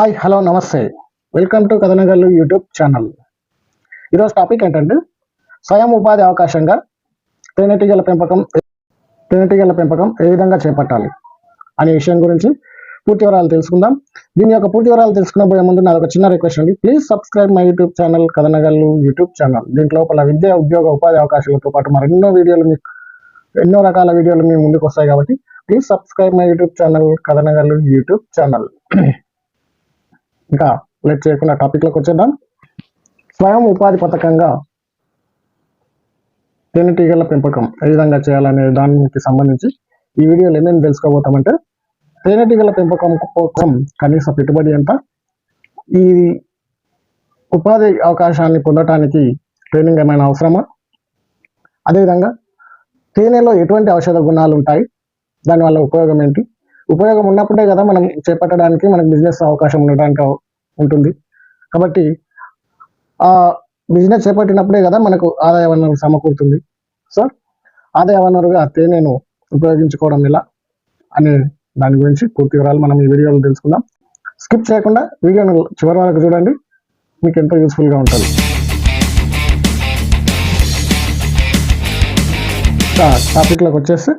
Hi hello నమస్తే. Welcome to Kathanagallu YouTube channel. ఈరోజు topic ఏంటంటే స్వయం ఉపాధి అవకాశంగా తేనెటీగల పెంపకం తేనెటీగల పెంపకం ఏ విధంగా చేపట్టాలి అనే విషయం గురించి పూర్తి వివరాలు తెలుసుకుందాం. దీని యొక్క పూర్తి వివరాలు తెలుసుకునే ముందు నాకు ఒక చిన్న రిక్వెస్ట్ అండి. Please subscribe my YouTube channel Kathanagallu YouTube channel దీంట్లో లోపల విద్య ఉద్యోగ ఉపాధి అవకాశాలతో పాటు మరెన్నో వీడియోలు మీకు ఎన్నో రకాల వీడియోలు మీ ముందుకు వస్తాయి కాబట్టి please subscribe my YouTube channel Kathanagallu YouTube channel ఇంకా లేట్ చేయకుండా టాపిక్లోకి వచ్చేద్దాం. స్వయం ఉపాధి పథకంగా తేనెటీగల పెంపకం ఏ విధంగా చేయాలనే దానికి సంబంధించి ఈ వీడియోలో ఏమేమి తెలుసుకోబోతామంటే తేనెటీగల పెంపకం కోసం కనీస పెట్టుబడి ఎంత? ఈ ఉపాధి అవకాశాన్ని పొందటానికి ట్రైనింగ్ ఏమైనా అవసరమా? అదేవిధంగా తేనెలో ఎటువంటి ఔషధ గుణాలు ఉంటాయి? దానివల్ల ఉపయోగం ఏంటి? ఉపయోగం ఉన్నప్పుడే కదా మనం చేపట్టడానికి మనకు బిజినెస్ అవకాశం ఉండడానికి ఉంటుంది. కాబట్టి ఆ బిజినెస్ చేపట్టినప్పుడే కదా మనకు ఆదాయ వనరు సమకూరుతుంది. సో ఆదాయ వనరుగా తేనెను ఉపయోగించుకోవడం ఎలా అనే దాని గురించి పూర్తి వివరాలు మనం ఈ వీడియోలో తెలుసుకుందాం. స్కిప్ చేయకుండా వీడియోను చివరి వరకు చూడండి. మీకు ఎంతో యూస్ఫుల్గా ఉంటుంది. టాపిక్లోకి వచ్చేసి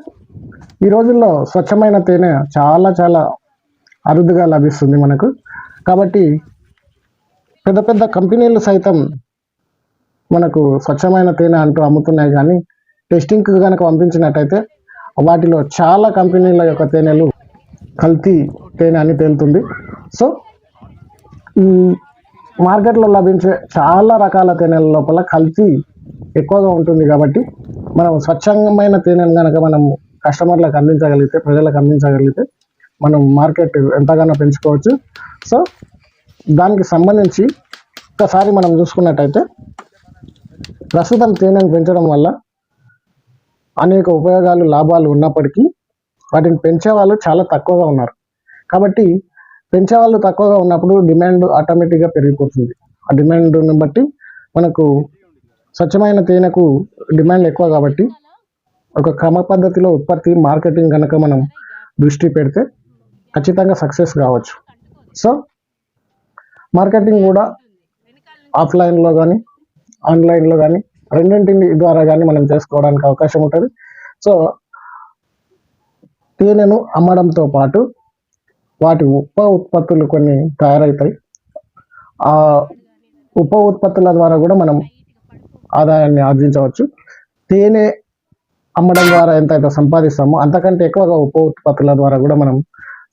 ఈ రోజుల్లో స్వచ్ఛమైన తేనె చాలా చాలా అరుదుగా లభిస్తుంది మనకు. కాబట్టి పెద్ద పెద్ద కంపెనీలు సైతం మనకు స్వచ్ఛమైన తేనె అంటూ అమ్ముతున్నాయి కానీ టెస్టింగ్కి కనుక పంపించినట్టయితే వాటిలో చాలా కంపెనీల యొక్క తేనెలు కల్తీ తేనె అని తేలుతుంది. సో ఈ మార్కెట్లో లభించే చాలా రకాల తేనెల లోపల కల్తీ ఎక్కువగా ఉంటుంది కాబట్టి మనం స్వచ్ఛమైన తేనెను కనుక మనం కస్టమర్లకు అందించగలిగితే ప్రజలకు అందించగలిగితే మనం మార్కెట్ ఎంతగానో పెంచుకోవచ్చు. సో దానికి సంబంధించి ఒకసారి మనం చూసుకున్నట్టయితే ప్రస్తుతం తేనెను పెంచడం వల్ల అనేక ఉపయోగాలు లాభాలు ఉన్నప్పటికీ వాటిని పెంచే వాళ్ళు చాలా తక్కువగా ఉన్నారు. కాబట్టి పెంచే వాళ్ళు తక్కువగా ఉన్నప్పుడు డిమాండ్ ఆటోమేటిక్గా పెరిగిపోతుంది. ఆ డిమాండ్ని బట్టి మనకు స్వచ్ఛమైన తేనెకు డిమాండ్ ఎక్కువ కాబట్టి ఒక క్రమ పద్ధతిలో ఉత్పత్తి మార్కెటింగ్ కనుక మనం దృష్టి పెడితే ఖచ్చితంగా సక్సెస్ కావచ్చు. సో మార్కెటింగ్ కూడా ఆఫ్లైన్లో కానీ ఆన్లైన్లో కానీ రెండింటి ద్వారా కానీ మనం చేసుకోవడానికి అవకాశం ఉంటుంది. సో తేనెను అమ్మడంతో పాటు వాటి ఉప ఉత్పత్తులు కొన్ని తయారవుతాయి. ఆ ఉప ఉత్పత్తుల ద్వారా కూడా మనం ఆదాయాన్ని ఆర్జించవచ్చు. తేనె అమ్మడం ద్వారా ఎంత అయితే సంపాదిస్తామో అంతకంటే ఎక్కువగా ఉప ఉత్పత్తుల ద్వారా కూడా మనం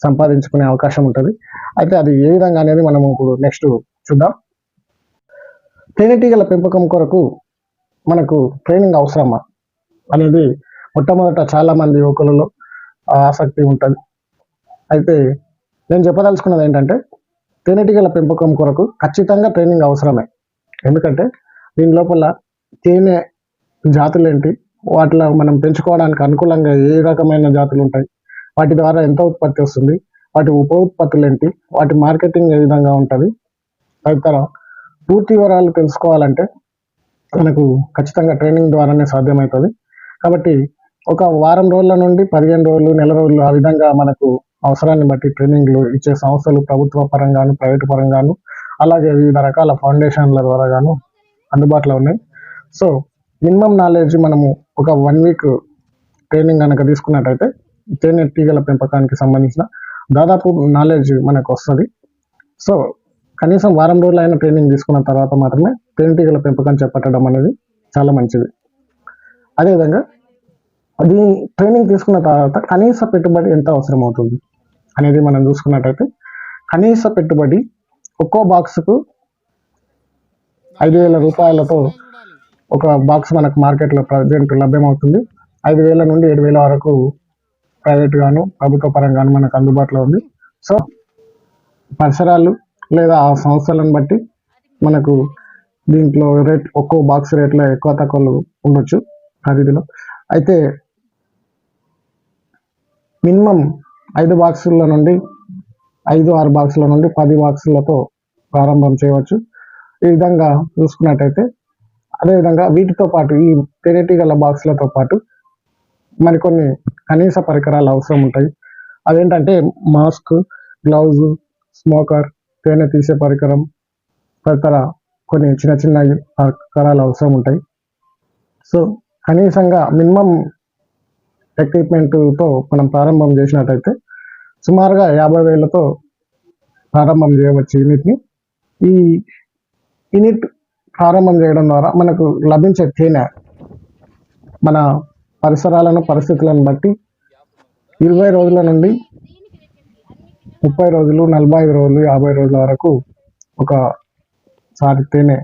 సంపాదించుకునే అవకాశం ఉంటుంది. అయితే అది ఏ విధంగా అనేది మనం ఇప్పుడు నెక్స్ట్ చూద్దాం. తేనెటీగల పెంపకం కొరకు మనకు ట్రైనింగ్ అవసరమా? అనేది మొట్టమొదట చాలా మంది యువకులలో ఆసక్తి ఉంటుంది. అయితే నేను చెప్పదలుచుకున్నది ఏంటంటే తేనెటీగల పెంపకం కొరకు ఖచ్చితంగా ట్రైనింగ్ అవసరమే. ఎందుకంటే దీని లోపల తేనె జాతులేంటి వాటిలో మనం పెంచుకోవడానికి అనుకూలంగా ఏ రకమైన జాతులు ఉంటాయి? వాటి ద్వారా ఎంత ఉత్పత్తి వస్తుంది? వాటి ఉప ఉత్పత్తులు ఏంటి? వాటి మార్కెటింగ్ ఏ విధంగా ఉంటుంది? తదితర పూర్తి వివరాలు తెలుసుకోవాలంటే మనకు ఖచ్చితంగా ట్రైనింగ్ ద్వారానే సాధ్యమవుతుంది. కాబట్టి ఒక వారం రోజుల నుండి పదిహేను రోజులు నెల రోజులు ఆ విధంగా మనకు అవసరాన్ని బట్టి ట్రైనింగ్లు ఇచ్చే సంస్థలు ప్రభుత్వ పరంగాను ప్రైవేట్ పరంగాను అలాగే వివిధ రకాల ఫౌండేషన్ల ద్వారా గాను అందుబాటులో ఉన్నాయి. సో మినిమం నాలెడ్జ్ మనము ఒక వన్ వీక్ ట్రైనింగ్ కనుక తీసుకున్నట్టయితే తేనె తీగల పెంపకానికి సంబంధించిన దాదాపు నాలెడ్జ్ మనకు వస్తుంది. సో కనీసం వారం రోజులైన ట్రైనింగ్ తీసుకున్న తర్వాత మాత్రమే తేనెటీగల పెంపకం చేపట్టడం అనేది చాలా మంచిది. అదేవిధంగా అది ట్రైనింగ్ తీసుకున్న తర్వాత కనీస పెట్టుబడి ఎంత అవసరం అవుతుంది అనేది మనం చూసుకున్నట్టయితే కనీస పెట్టుబడి ఒక్కో బాక్స్కు ఐదు వేల రూపాయలతో ఒక బాక్స్ మనకు మార్కెట్లో ప్రజెంట్ లభ్యమవుతుంది. ఐదు వేల నుండి ఏడు వేల వరకు ప్రైవేట్ గాను ప్రభుత్వ పరంగాను మనకు అందుబాటులో ఉంది. సో పరిసరాలు లేదా ఆ సంస్థలను బట్టి మనకు దీంట్లో రేట్ ఒక్కో బాక్స్ రేట్లో ఎక్కువ తక్కువలు ఉండొచ్చు ఖరీదులో అయితే మినిమం ఐదు బాక్సుల నుండి ఐదు ఆరు బాక్సుల నుండి పది బాక్సులతో ప్రారంభం చేయవచ్చు. ఈ విధంగా చూసుకున్నట్టయితే అదేవిధంగా వీటితో పాటు ఈ తేనెటీగల బాక్సులతో పాటు మరికొన్ని కనీస పరికరాలు అవసరం ఉంటాయి. అదేంటంటే మాస్క్ గ్లౌజ్ స్మోకర్ తేనె తీసే పరికరం తదితర కొన్ని చిన్న చిన్న పరికరాలు అవసరం ఉంటాయి. సో కనీసంగా మినిమం ఎక్విప్మెంట్తో మనం ప్రారంభం చేసినట్టయితే సుమారుగా యాభై వేలతో ప్రారంభం చేయవచ్చు యూనిట్ని ఈ యూనిట్ ప్రారంభం చేయడం ద్వారా మనకు లభించే తేనె మన పరిసరాలను పరిస్థితులను బట్టి ఇరవై రోజుల నుండి ముప్పై రోజులు నలభై ఐదు రోజులు యాభై రోజుల వరకు ఒక సారి తేనె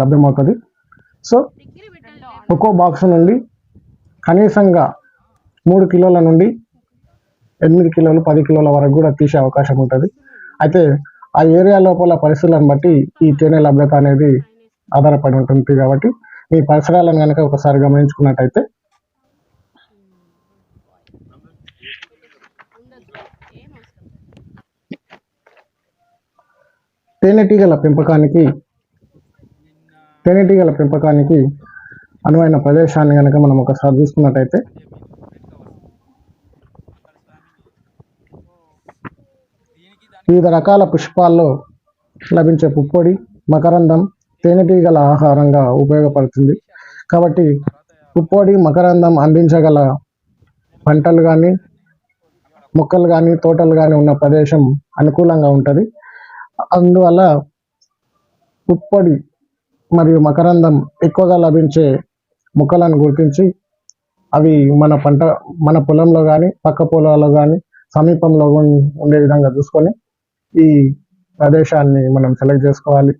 లభ్యమవుతుంది. సో ఒక్కో బాక్స్ నుండి కనీసంగా మూడు కిలోల నుండి ఎనిమిది కిలోలు పది కిలోల వరకు కూడా తీసే అవకాశం ఉంటుంది. అయితే ఆ ఏరియా లోపల పరిస్థితులను బట్టి ఈ తేనె లభ్యత అనేది ఆధారపడి ఉంటుంది కాబట్టి మీ పరిసరాలను కనుక ఒకసారి గమనించుకున్నట్టయితే తేనెటీగల పెంపకానికి తేనెటీగల పెంపకానికి అనువైన ప్రదేశాన్ని కనుక మనం ఒకసారి చూసుకున్నట్టయితే వివిధ రకాల పుష్పాల్లో లభించే పుప్పొడి మకరందం తేనెటీగల ఆహారంగా ఉపయోగపడుతుంది. కాబట్టి పుప్పొడి మకరందం అందించగల పంటలు కానీ మొక్కలు కానీ తోటలు కానీ ఉన్న ప్రదేశం అనుకూలంగా ఉంటుంది. అందువల్ల పుప్పొడి మరియు మకరందం ఎక్కువగా లభించే మొక్కలను గుర్తించి అవి మన పంట మన పొలంలో కానీ పక్క పొలాల్లో కానీ సమీపంలో ఉండే విధంగా చూసుకొని ఈ ప్రదేశాన్ని మనం సెలెక్ట్ చేసుకోవాలి.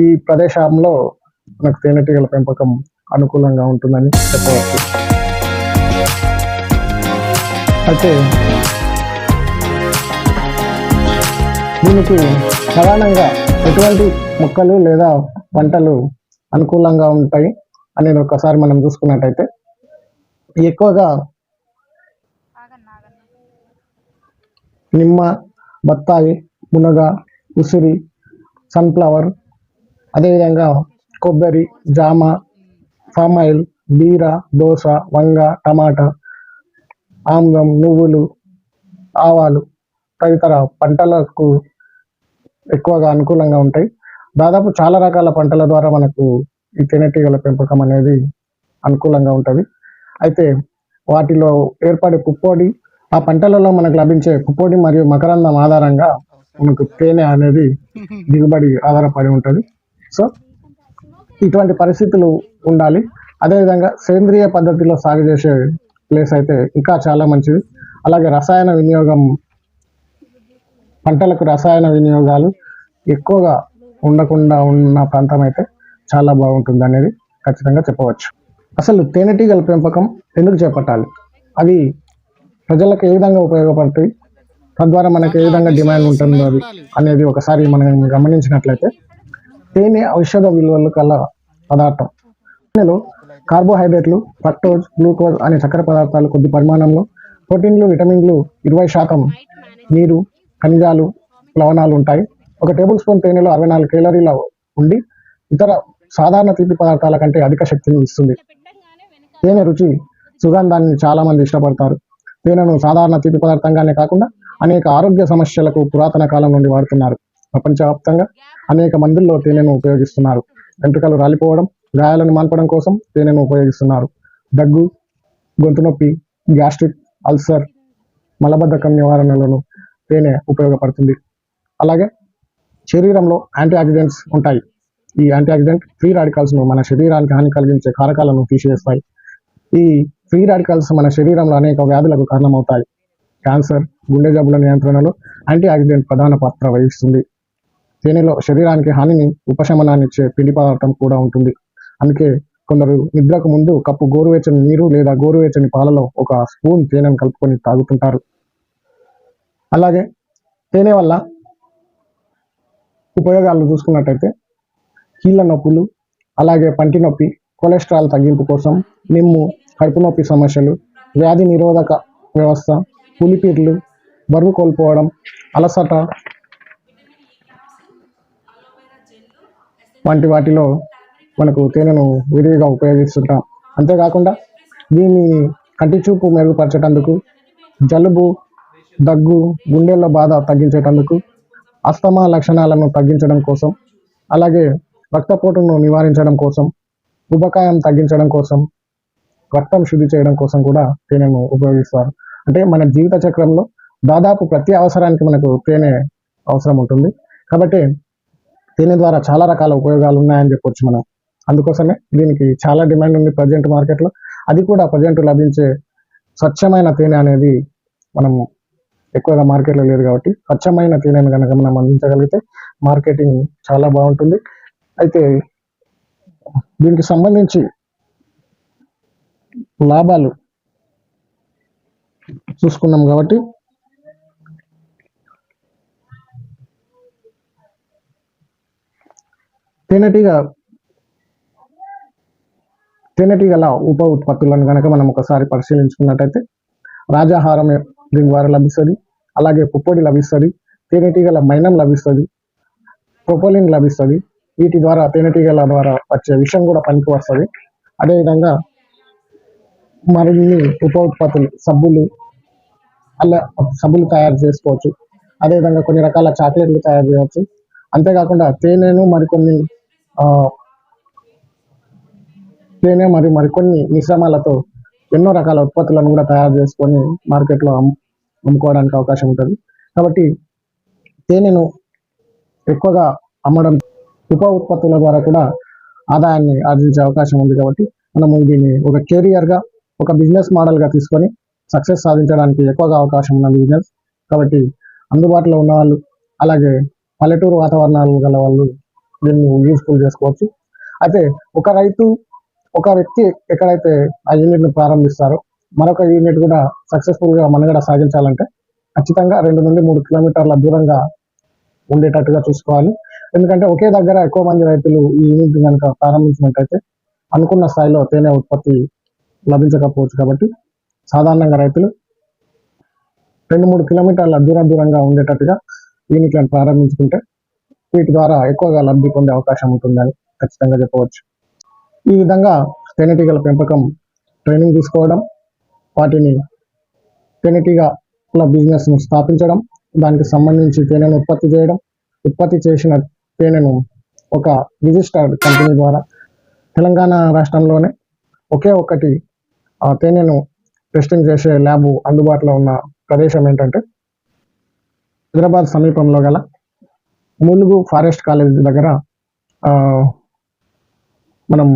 ఈ ప్రదేశంలో మనకు తేనెటీగల పెంపకం అనుకూలంగా ఉంటుందని చెప్పవచ్చు. అయితే దీనికి ప్రధానంగా ఎటువంటి మొక్కలు లేదా పంటలు అనుకూలంగా ఉంటాయి అనేది ఒకసారి మనం చూసుకున్నట్టయితే ఎక్కువగా నిమ్మ బత్తాయి మునగ ఉసిరి సన్ఫ్లవర్ అదేవిధంగా కొబ్బరి జామ పామ్ ఆయిల్ బీర దోస వంగ టమాటా ఆమ్లం నువ్వులు ఆవాలు తదితర పంటలకు ఎక్కువగా అనుకూలంగా ఉంటాయి. దాదాపు చాలా రకాల పంటల ద్వారా మనకు ఈ తేనెటీగల పెంపకం అనేది అనుకూలంగా ఉంటుంది. అయితే వాటిలో ఏర్పడే పుప్పొడి ఆ పంటలలో మనకు లభించే పుప్పొడి మరియు మకరందం ఆధారంగా మనకు తేనె అనేది దిగుబడి ఆధారపడి ఉంటుంది. సో ఇటువంటి పరిస్థితులు ఉండాలి. అదేవిధంగా సేంద్రియ పద్ధతిలో సాగు చేసే ప్లేస్ అయితే ఇంకా చాలా మంచిది. అలాగే రసాయన వినియోగం పంటలకు రసాయన వినియోగాలు ఎక్కువగా ఉండకుండా ఉన్న ప్రాంతం అయితే చాలా బాగుంటుంది అనేది ఖచ్చితంగా చెప్పవచ్చు. అసలు తేనెటీగల పెంపకం ఎందుకు చేపట్టాలి? అవి ప్రజలకు ఏ విధంగా ఉపయోగపడతాయి తద్వారా మనకు ఏ విధంగా డిమాండ్ ఉంటుందో అది అనేది ఒకసారి మనం గమనించినట్లయితే తేనె ఔషధ విలువలు కల పదార్థం. తేనెలో కార్బోహైడ్రేట్లు ఫ్రక్టోజ్ గ్లూకోజ్ అనే చక్కెర పదార్థాలు కొద్ది పరిమాణంలో ప్రోటీన్లు విటమిన్లు ఇరవై శాతం నీరు ఖనిజాలు లవణాలు ఉంటాయి. ఒక టేబుల్ స్పూన్ తేనెలో అరవై నాలుగు కేలరీల ఉండి ఇతర సాధారణ తీపి పదార్థాల కంటే అధిక శక్తిని ఇస్తుంది. తేనె రుచి సుగంధాన్ని చాలా మంది ఇష్టపడతారు. తేనెను సాధారణ తీపి పదార్థంగానే కాకుండా అనేక ఆరోగ్య సమస్యలకు పురాతన కాలం నుండి వాడుతున్నారు. ప్రపంచవ్యాప్తంగా అనేక మందుల్లో తేనెను ఉపయోగిస్తున్నారు. వెంట్రుకలు రాలిపోవడం గాయాలను మాన్పడం కోసం తేనెను ఉపయోగిస్తున్నారు. దగ్గు గొంతు నొప్పి గ్యాస్ట్రిక్ అల్సర్ మలబద్ధకం నివారణలను తేనె ఉపయోగపడుతుంది. అలాగే శరీరంలో యాంటీ ఆక్సిడెంట్స్ ఉంటాయి. ఈ యాంటీ ఆక్సిడెంట్ ఫ్రీ రాడికల్స్ను మన శరీరానికి హాని కలిగించే కారకాలను తీసివేస్తాయి. ఈ ఫ్రీ రాడికల్స్ మన శరీరంలో అనేక వ్యాధులకు కారణమవుతాయి. క్యాన్సర్ గుండె జబ్బుల నియంత్రణలో యాంటీ ఆక్సిడెంట్ ప్రధాన పాత్ర వహిస్తుంది. తేనెలో శరీరానికి హానిని ఉపశమనాన్ని ఇచ్చే పిండి పదార్థం కూడా ఉంటుంది. అందుకే కొందరు నిద్రకు ముందు కప్పు గోరువెచ్చని నీరు లేదా గోరువెచ్చని పాలలో ఒక స్పూన్ తేనెను కలుపుకొని తాగుతుంటారు. అలాగే తేనె వల్ల ఉపయోగాలు చూసుకున్నట్టయితే కీళ్ళ నొప్పులు అలాగే పంటి నొప్పి కొలెస్ట్రాల్ తగ్గింపు కోసం నిమ్ము కడుపు నొప్పి సమస్యలు వ్యాధి నిరోధక వ్యవస్థ పులిపీర్లు బరువు కోల్పోవడం అలసట వంటి వాటిలో మనకు తేనెను విరివిగా ఉపయోగిస్తుంటాం. అంతేకాకుండా దీన్ని కంటి చూపు మెరుగుపరచేటందుకు జలుబు దగ్గు గుండెల్లో బాధ తగ్గించేటందుకు అస్తమా లక్షణాలను తగ్గించడం కోసం అలాగే రక్తపోటును నివారించడం కోసం ఉబకాయం తగ్గించడం కోసం రక్తం శుద్ధి చేయడం కోసం కూడా తేనెను ఉపయోగిస్తారు. అంటే మన జీవిత చక్రంలో దాదాపు ప్రతి అవసరానికి మనకు తేనె అవసరం ఉంటుంది. కాబట్టి తేనె ద్వారా చాలా రకాల ఉపయోగాలు ఉన్నాయని చెప్పొచ్చు మనం. అందుకోసమే దీనికి చాలా డిమాండ్ ఉంది ప్రజెంట్ మార్కెట్లో అది కూడా ప్రజెంట్ లభించే స్వచ్ఛమైన తేనె అనేది మనము ఎక్కువగా మార్కెట్లో లేదు కాబట్టి స్వచ్ఛమైన తేనెను కనుక మనం అందించగలిగితే మార్కెటింగ్ చాలా బాగుంటుంది. అయితే దీనికి సంబంధించి లాభాలు చూసుకున్నాం కాబట్టి తేనెటీగ తేనెటీగల ఉప ఉత్పత్తులను కనుక మనం ఒకసారి పరిశీలించుకున్నట్టయితే రాజాహారం దీని ద్వారా లభిస్తుంది అలాగే పుప్పొడి లభిస్తుంది తేనెటీగల మైనం లభిస్తుంది ప్రొపోలిన్ లభిస్తుంది. వీటి ద్వారా తేనెటీగల ద్వారా వచ్చే విషం కూడా పనికి వస్తుంది. అదేవిధంగా మరిన్ని ఉప ఉత్పత్తులు సబ్బులు అలా సబ్బులు తయారు చేసుకోవచ్చు. అదేవిధంగా కొన్ని రకాల చాక్లెట్లు తయారు చేయవచ్చు. అంతేకాకుండా తేనెను మరికొన్ని తేనె మరియు మరికొన్ని మిశ్రమాలతో ఎన్నో రకాల ఉత్పత్తులను కూడా తయారు చేసుకొని మార్కెట్లో అమ్ము అమ్ముకోవడానికి అవకాశం ఉంటుంది. కాబట్టి తేనెను ఎక్కువగా అమ్మడం ఉప ఉత్పత్తుల ద్వారా కూడా ఆదాయాన్ని ఆర్జించే అవకాశం ఉంది కాబట్టి మనము దీన్ని ఒక కెరియర్గా ఒక బిజినెస్ మోడల్గా తీసుకొని సక్సెస్ సాధించడానికి ఎక్కువగా అవకాశం ఉన్న బిజినెస్. కాబట్టి అందుబాటులో ఉన్న వాళ్ళు అలాగే పల్లెటూరు వాతావరణాలు గల వాళ్ళు దీన్ని యూస్ఫుల్ చేసుకోవచ్చు. అయితే ఒక రైతు ఒక వ్యక్తి ఎక్కడైతే ఆ యూనిట్ను ప్రారంభిస్తారో మరొక యూనిట్ కూడా సక్సెస్ఫుల్గా మనుగడ సాగించాలంటే ఖచ్చితంగా రెండు నుండి మూడు కిలోమీటర్ల దూరంగా ఉండేటట్టుగా చూసుకోవాలి. ఎందుకంటే ఒకే దగ్గర ఎక్కువ మంది రైతులు ఈ యూనిట్ కనుక ప్రారంభించినట్టయితే అనుకున్న స్థాయిలో తేనె ఉత్పత్తి లభించకపోవచ్చు కాబట్టి సాధారణంగా రైతులు రెండు మూడు కిలోమీటర్ల దూరం దూరంగా ఉండేటట్టుగా యూనిట్లను ప్రారంభించుకుంటే వీటి ద్వారా ఎక్కువగా లబ్ధి పొందే అవకాశం ఉంటుందని ఖచ్చితంగా చెప్పవచ్చు. ఈ విధంగా తేనెటీగల పెంపకం ట్రైనింగ్ తీసుకోవడం వాటిని తేనెటీగల బిజినెస్ను స్థాపించడం దానికి సంబంధించి తేనెను ఉత్పత్తి చేయడం ఉత్పత్తి చేసిన తేనెను ఒక రిజిస్టర్డ్ కంపెనీ ద్వారా తెలంగాణ రాష్ట్రంలోనే ఒకే ఒక్కటి ఆ తేనెను టెస్టింగ్ చేసే ల్యాబ్ అందుబాటులో ఉన్న ప్రదేశం ఏంటంటే హైదరాబాద్ సమీపంలో గల ములుగు ఫారెస్ట్ కాలేజ్ దగ్గర మనం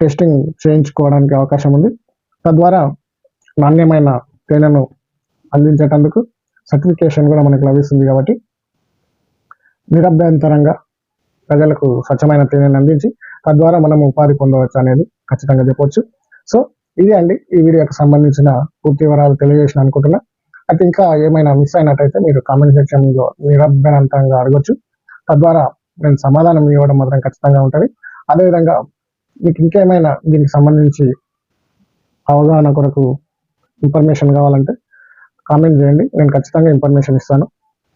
టెస్టింగ్ చేయించుకోవడానికి అవకాశం ఉంది. తద్వారా నాణ్యమైన తేనెను అందించేటందుకు సర్టిఫికేషన్ కూడా మనకు లభిస్తుంది కాబట్టి నిరభ్యంతరంగా ప్రజలకు స్వచ్ఛమైన తేనెను అందించి తద్వారా మనం ఉపాధి పొందవచ్చు అనేది ఖచ్చితంగా చెప్పవచ్చు సో ఇది అండి ఈ వీడియోకి సంబంధించిన పూర్తి వివరాలు తెలియజేసిన అనుకుంటున్నా. అయితే ఇంకా ఏమైనా మిస్ అయినట్టయితే మీరు కామెంట్ సెక్షన్లో నిరభ్యంతరంగా అడగొచ్చు. తద్వారా నేను సమాధానం ఇవ్వడం మాత్రం ఖచ్చితంగా ఉంటుంది. అదేవిధంగా మీకు ఇంకేమైనా దీనికి సంబంధించి అవగాహన కొరకు ఇన్ఫర్మేషన్ కావాలంటే కామెంట్ చేయండి. నేను ఖచ్చితంగా ఇన్ఫర్మేషన్ ఇస్తాను.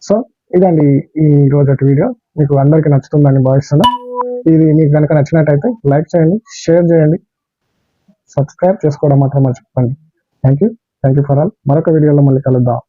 సో ఇదండి ఈ రోజటి వీడియో మీకు అందరికీ నచ్చుతుందని భావిస్తున్నా. ఇది మీకు కనుక నచ్చినట్టయితే లైక్ చేయండి షేర్ చేయండి సబ్స్క్రైబ్ చేసుకోవడం మాత్రం మర్చిపోండి thank you thank you for all మరొక వీడియోలో మళ్ళీ కలుద్దాం.